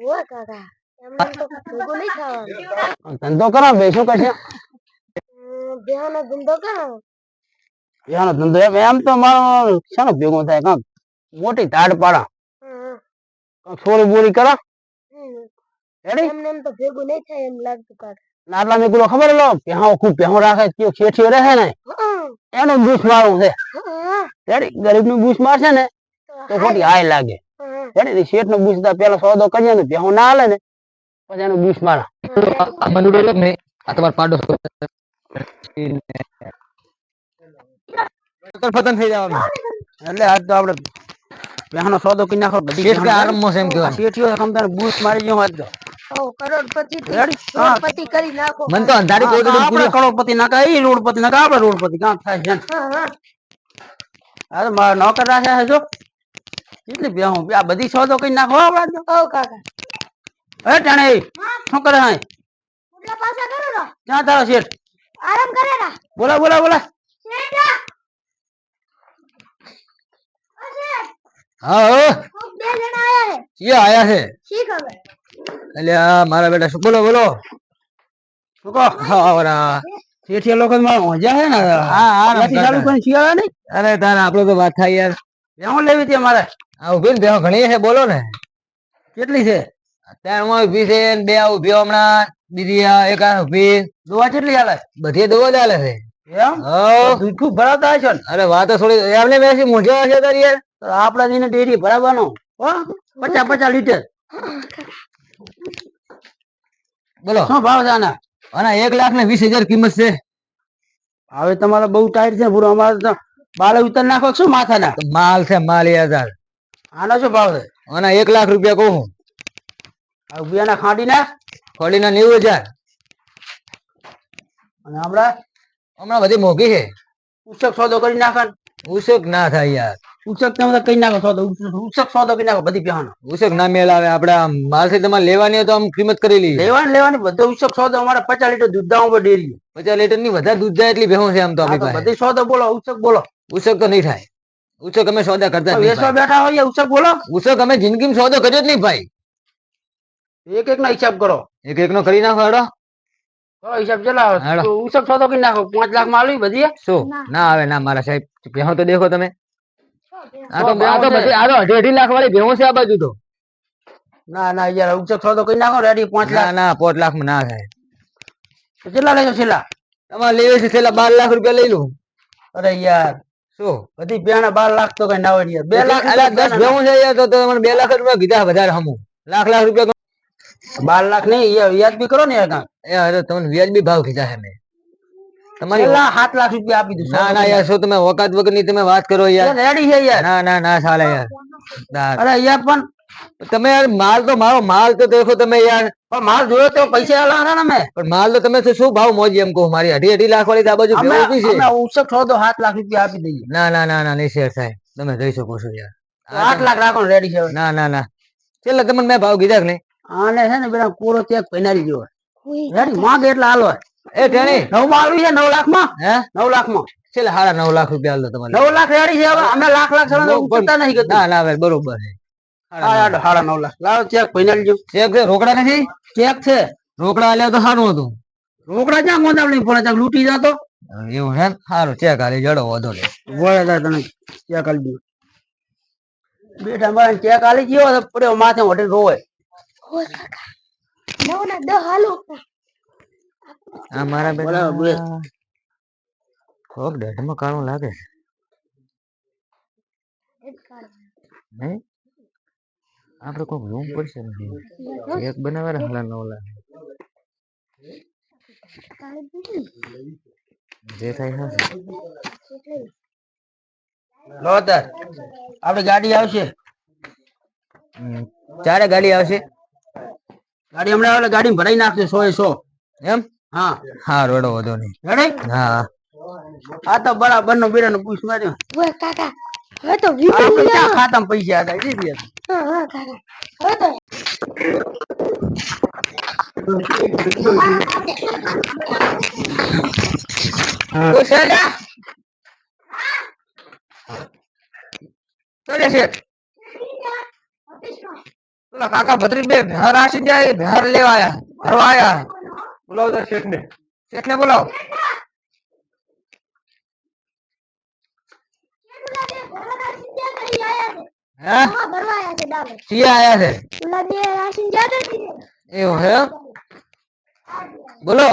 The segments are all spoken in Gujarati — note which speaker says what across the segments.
Speaker 1: ઓય કાકા એમને તો ભેગું નહીં થવાનું
Speaker 2: ધંધો કરો બે શું કરશે
Speaker 1: ધંધો કરો
Speaker 2: એનો ધંધો એમ એમ તો મારો શાનો ભેગો થાય કાંક મોટી તાડ પાડા. કાંક બોરી કરો?
Speaker 1: એમને એમ તો ભેગું નહીં થાય એમ લાગતું કાકા.
Speaker 2: આટલા મેં પેલો ખબર લો પેહો ખૂબ પેહો રાખે કયો ખેઠીઓ રહે ને? એનો બૂસ મારવું છે. ગરીબનું બૂસ મારશે ને તો ખોટી હાય લાગે. રેડી શેઠ નો બૂસ પેલા સોદો કરીએ ને પહેવો ના હાલે ને પછી એનો બૂસ મારા.
Speaker 3: એટલે ને આ તમારો પાડો ફતન થઈ જવાનું.
Speaker 2: એટલે આજ તો આપડે પહેવાનો સોદો કરી નાખો બધી
Speaker 3: કે. આરામમાં છે એમ કહેવાનું.
Speaker 2: શેઠીઓ તને બૂસ મારી ગયો આજ તો.
Speaker 1: કરોડપતિ કરી નાખો.
Speaker 3: મન તો અંધારી
Speaker 2: આપણે કરોડપતિ એ રોડપતિ નાખા આપણે રોડપતિ. કાં થાય છે આ તો મારા નોકર રાખ્યા છે જો. કેટલી બેહું આ બધી સોદો કઈ નાખો આપડા તો.
Speaker 1: કાકા.
Speaker 2: હે ટાણે શું કરે હા?
Speaker 1: ઉડલા પાછા કરો રો
Speaker 2: ક્યાં તારો શેઠ?
Speaker 1: આરામ કરે રા.
Speaker 2: બોલા બોલા બોલા.
Speaker 1: શેઠા
Speaker 3: હા હો
Speaker 1: બે જણા આયા હે.
Speaker 3: ક્યાં આયા છે
Speaker 1: શી ખબર?
Speaker 3: એટલે મારા બેટા શું બોલો બોલો.
Speaker 2: શું કહો?
Speaker 3: હા
Speaker 2: શેઠિયા લોકો મારા મજા છે ને?
Speaker 3: હા,
Speaker 2: ચાલુ
Speaker 3: કરતા.
Speaker 2: શિયાળા નહીં
Speaker 3: અરે તારા આપડે તો વાત થાય યાર.
Speaker 2: બેહું લેવી હતી અમારે?
Speaker 3: આ ઊભી ને બેહો ઘણી છે બોલો ને.
Speaker 2: કેટલી છે?
Speaker 3: અત્યારમાં ઊભી છે ને બે ઊભી હમણાં બીજી એક આ ઊભી.
Speaker 2: દવા કેટલી હાલે
Speaker 3: બધી દોવો ચાલે છે.
Speaker 2: એમ?
Speaker 3: હો.
Speaker 2: દૂધ ભરાવતા હશો ને?
Speaker 3: અરે વાતો થોડી એમને બેસી મૂંઝ્યો હશે તારી યાર.
Speaker 2: તો જઈને ડેરી પચાસ પચાસ લીટર.
Speaker 3: બોલો.
Speaker 2: શું ભાવ છે આના?
Speaker 3: અને એક લાખ ને વીસ હજાર કિંમત છે.
Speaker 2: હવે તમારે બહુ ટાઈટ છે પૂરો અમારે તો બાલે ઉતર નાખો શું માથાના?
Speaker 3: માલ છે માલ યાર
Speaker 2: આનો શું ભાવ છે?
Speaker 3: આના એક લાખ રૂપિયા કહું હું.
Speaker 2: આ ઉભિયાના ખાંડી નાખ
Speaker 3: ખોલીના નેવું હજાર.
Speaker 2: અને હમણાં?
Speaker 3: હમણાં બધી મોંઘી છે.
Speaker 2: ઉછક સોદો કરી નાખે ને.
Speaker 3: ના થાય યાર.
Speaker 2: ઉચક તમે તો કરી નાખો સોદો. ઉચક સોદો કરી નાખો બધી
Speaker 3: ઉસક ના મેળ આવે. આપડે આમ તમારે લેવાની હોય તો આમ કિંમત કરી લઈએ.
Speaker 2: લેવાની લેવાની. બધો ઉચક સોદો અમારે પચાસ લીટર દૂધ દાવ ડેરી.
Speaker 3: પચાસ લીટરની વધારે દૂધ જાય એટલી ભેહું છે આમ તો આપણી પાસે.
Speaker 2: બધી સોદો બોલો ઉચક બોલો.
Speaker 3: ઉસક તો નહીં થાય. ઉસક અમે સોદા કરતા.
Speaker 2: બેઠા હોય ઉછો બોલો.
Speaker 3: ઉછો અમે જિંદગીમાં સોદો કર્યો જ નહીં ભાઈ.
Speaker 2: એક એક નો હિસાબ કરો.
Speaker 3: એક એક નો કરી નાખો હેડો.
Speaker 2: કરો હિસાબ ચલાવો.
Speaker 3: હાલો.
Speaker 2: સોદો કરી નાખો. પાંચ લાખમાં આવી બધી
Speaker 3: શું? ના આવે ના મારા સાહેબ. ભેહું તો દેખો તમે. આ તો
Speaker 2: તો
Speaker 3: આ તો બધી આ તો અઢી અઢી લાખ વાળી ભેહું છે આ બાજુ તો.
Speaker 2: ના ના યાર ઉચક સોદો કરી નાખો રેડી પાંચ લાખ.
Speaker 3: ના પોત લાખમાં ના થાય.
Speaker 2: કેટલા લેજો છેલ્લા?
Speaker 3: તમારે લેવે છે છેલ્લા બાર લાખ રૂપિયા લઈ લો.
Speaker 2: અરે યાર.
Speaker 3: શું?
Speaker 2: બધી બેના બાર લાખ તો કઈ ના હોય ને યાર બે લાખ
Speaker 3: અલા, દસ
Speaker 2: રૂપિયા
Speaker 3: છે યાર તો તમને બે લાખ રૂપિયા કીધા વધારે હમું. લાખ લાખ રૂપિયા
Speaker 2: બાર લાખ નહીં યાર વ્યાજ બી કરો ને યાર.
Speaker 3: એ અરે તમને વ્યાજબી ભાવ કીધા છે મેં. તમારી
Speaker 2: સાત લાખ રૂપિયા આપી દઉં
Speaker 3: ના ના યાર શું તમે વખત વગરની તમે વાત કરો યાર
Speaker 2: રેડી છે યાર.
Speaker 3: ના ના ના ચાલે યાર.
Speaker 2: અરે યાર પણ
Speaker 3: તમે યાર માલ તો મારો માલ તો દેખો તમે યાર.
Speaker 2: પણ માલ જોયો તો પૈસા આલા ને અમે.
Speaker 3: પણ માલ તો તમે શું ભાવ મોજી એમ કહો? મારી અઢી અઢી લાખ વાળી આ બાજુ ભેહું છે.
Speaker 2: અમે ઉસક છો તો સાત લાખ રૂપિયા આપી દઈએ.
Speaker 3: ના ના ના ના નહીં શેર થાય તમે જઈ શકો છો યાર.
Speaker 2: આઠ લાખ રાખો રેડી છે
Speaker 3: ના ના ના. છેલ્લે તમને મેં ભાવ કીધા કે નહીં?
Speaker 2: આને છે ને પેલા કોરો ત્યાં પહેનારી જેવો. રેડી માંગે એટલે હાલો.
Speaker 3: એ ટેણી.
Speaker 2: નવમાં છે નવ લાખમાં
Speaker 3: હે?
Speaker 2: નવ લાખમાં
Speaker 3: છેલ્લે સાડા નવ લાખ રૂપિયા આલો તમારે.
Speaker 2: નવ લાખ રેડી છે હવે. અમે લાખ લાખ સમય ઉતરતા નહીં કરતા
Speaker 3: ના ના બરોબર છે.
Speaker 2: સાડા સાડા નવ લાખ લાવો ચેક પહેનારી જેવું.
Speaker 3: ચેક છે? રોકડા નથી?
Speaker 2: ચેક છે?
Speaker 3: રોકડા આલ્યા તો સારું હતું.
Speaker 2: રોકડા ક્યાં પડે લૂંટી જતો.
Speaker 3: એવું છે સારું ચેક હાલી જડો વધો લે
Speaker 2: વળે તને ચેક આલી દઉં. બેટા મારે ચેક આલી ગયો તો પડ્યો માથે મોઢે રોવે.
Speaker 1: નવ ના દહ હાલો
Speaker 3: આ મારા. બેટા ડેઢમાં લાગે છે. નહીં આપણે કોક રૂમ પડશે ને એક બનાવે ને હલા નવલા. જે થાય હા.
Speaker 2: લો તાર. આપડી ગાડી આવશે.
Speaker 3: ચારે ગાડી આવશે.
Speaker 2: ગાડી હમણાં આવે ગાડી ભરાઈ નાખશે સો એ સો.
Speaker 3: એમ?
Speaker 2: હા.
Speaker 3: હા રોડો વધો નહીં.
Speaker 2: રેડી
Speaker 3: હા.
Speaker 2: આ તો બરાબર નો બીરા નું પૂછ માર્યો
Speaker 1: કાકા હવે તો
Speaker 2: આપણે ખાતામાં પૈસા હતા એ દીધી હતા.
Speaker 1: હા હા કાકા હવે તો
Speaker 2: તો શેઠ આ? તો લે શેઠ. તો
Speaker 3: ઓલા કાકા ભત્રીજ બે બિહાર આસી જાય બિહાર લેવા આયા ભરવા આયા બોલાવો તો શેઠ ને શેઠ ને બોલાવો હે? સિયા આયા છે. એવું હે બોલો.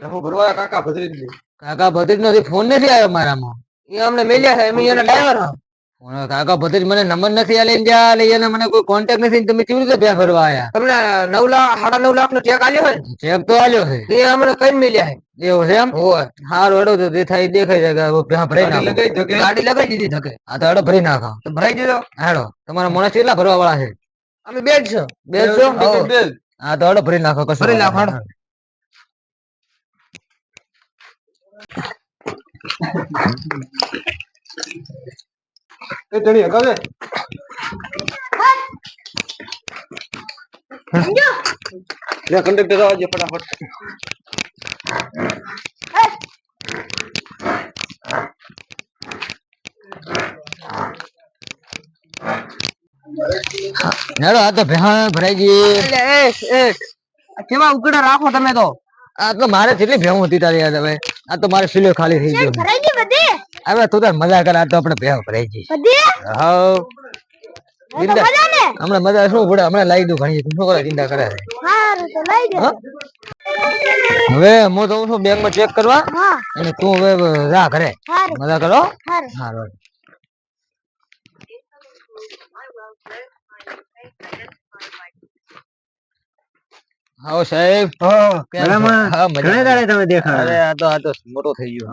Speaker 4: હું ભરવા કાકા ભદ્રી ને
Speaker 3: કાકા ભત્રીજ નો ફોન નથી આવ્યો મારામાં. એ અમને મેલ્યા છે એમ એને ડ્રાઈવર કાકા ભત્રીજ મને નંબર નથી આલે જ્યાં આલે એને મને કોઈ કોન્ટેક્ટ નથી તમે કેવી રીતે ભ્યા ફરવા આયા?
Speaker 4: તમને નવ લાખ સાડા નવ લાખ નો ચેક આલ્યો હોય
Speaker 3: ચેક તો આલ્યો છે.
Speaker 4: એ અમને કઈ મળ્યા છે
Speaker 3: એવું છે એમ?
Speaker 4: હોય.
Speaker 3: હારું તો તે થાય દેખાય હવે ભ્યા ભરાઈ નાખો.
Speaker 4: લગાઈ
Speaker 3: ગાડી લગાઈ દીધી ધકે. આ તો હેડો ભરી નાખો.
Speaker 4: ભરાઈ દીધો?
Speaker 3: હેડો. તમારા માણસ કેટલા ભરવા વાળા છે?
Speaker 4: અમે બે જ છો.
Speaker 3: બે જ છો?
Speaker 4: હા.
Speaker 3: તો હેડો ભરી નાખો કશું
Speaker 4: ભરી નાખો, હેડો.
Speaker 3: નહીં.
Speaker 4: એ ધણી હગાવે લે કંડક્ટર આવજે ફટાફટ.
Speaker 3: હેડો આ તો ભ્યા ભરાઈ ગઈ.
Speaker 4: એટલે એ એ આ કેવા ઉકડા રાખો તમે તો?
Speaker 3: આ તો મારે કેટલી ભેહું હતી તારી યાદ હવે આ તો મારે સિલો ખાલી થઈ ગયો.
Speaker 1: ભરાઈ ગઈ બધી
Speaker 3: હવે તું તાર મજા કરા તો આપણે ભેવ ભરાઈ
Speaker 1: જઈ
Speaker 3: હાવ. હમણાં મજા શું પડે? હમણાં લાવી દઉં ઘણી. શું કરે? ચિંતા કરે હવે હું તો છું બેંકમાં ચેક કરવા અને તું હવે રા ઘરે. મજા કરો?
Speaker 1: હારું.
Speaker 3: આવો સાહેબ? હા.
Speaker 5: તમે દેખા
Speaker 3: અરે આ તો આ તો મોટો થઈ ગયો.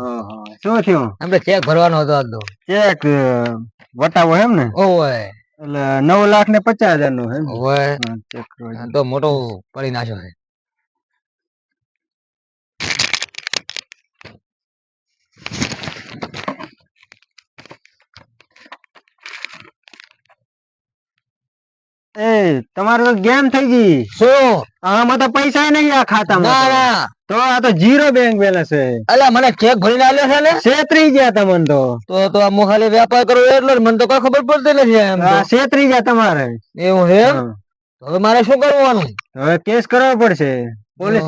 Speaker 5: શું થયું?
Speaker 3: આપણે ચેક ભરવાનો હતો આજ
Speaker 5: ચેક વટાવો એમ ને?
Speaker 3: ઓય
Speaker 5: એટલે નવ લાખ ને પચાસ હજારનું એમ ચેક
Speaker 3: તો મોટો પડી નાખ્યો છે.
Speaker 5: એ તમારું ગેમ થઈ ગઈ.
Speaker 3: શું?
Speaker 5: આમાં તો પૈસા નહીં આ ખાતામાં. તો.
Speaker 3: ના.
Speaker 5: તો આ તો જીરો બેંક બેલેન્સ છે.
Speaker 3: અલ્યા મને ચેક ભરીને આલ્યો છે ને?
Speaker 5: છેતરી ગયા તમને તો.
Speaker 3: તો તો હું ખાલી વેપાર કરું એટલો મને તો કઈ ખબર પડતી નથી એમ તો.
Speaker 5: છેતરી ગયા તમારે.
Speaker 3: એવું છે હવે મારે શું કરવાનું?
Speaker 5: હવે કેસ કરવો પડશે. પોલીસ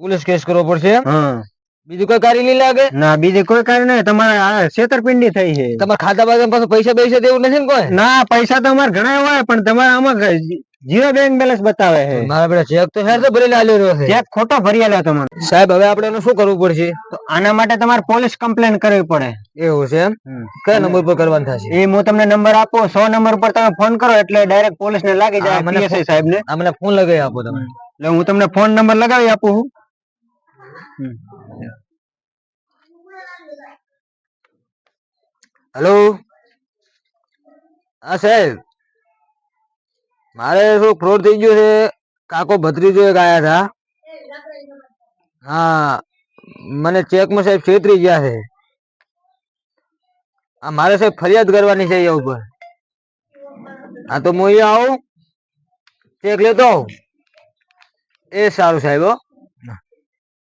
Speaker 3: પોલીસ કેસ કરવો પડશે
Speaker 5: હા.
Speaker 3: બીજું કોઈ કાર્ય નહીં લાગે?
Speaker 5: ના બીજે કોઈ કાર્ય નહીં. તમારે છેતરપિંડી થઈ છે.
Speaker 3: તમારે ખાતા બાજુ પાસે પૈસા પૈસા દેવું નથી ને કોઈ?
Speaker 5: ના પૈસા તો અમારે ઘણા હોય પણ તમારે આમાં જીરો બેંક બેલેન્સ બતાવે છે.
Speaker 3: મારા બેટા ચેક તો હેર તો ભરી લાલ્યો રહ્યો છે.
Speaker 5: ચેક ખોટો ભરી આલ્યો તમારે.
Speaker 3: સાહેબ હવે આપણે એનું શું કરવું પડશે?
Speaker 5: તો આના માટે તમારે પોલીસ કમ્પ્લેન કરવી પડે.
Speaker 3: એવું છે એમ? કયા નંબર પર કરવાનું થશે?
Speaker 5: એ હું તમને નંબર આપો. સો નંબર પર તમે ફોન કરો એટલે ડાયરેક્ટ પોલીસ ને લાગી જાય
Speaker 3: મને
Speaker 5: સાહેબ ને
Speaker 3: મને ફોન લગાવી આપો તમે.
Speaker 5: એટલે હું તમને ફોન નંબર લગાવી આપું છું. હમ.
Speaker 3: હેલો હા, સાહેબ. મારે શું ફ્રોડ થઈ ગયો છે? કાકો ભત્રીજો એક આવ્યા હતા હા, મને ચેકમાં સાહેબ છેતરી ગયા છે. આ મારે સાહેબ ફરિયાદ કરવાની છે અહીંયા ઉપર. હા, તો હું અહીંયા આવું. ચેક લેતો આવું. એ સારું સાહેબ, હો.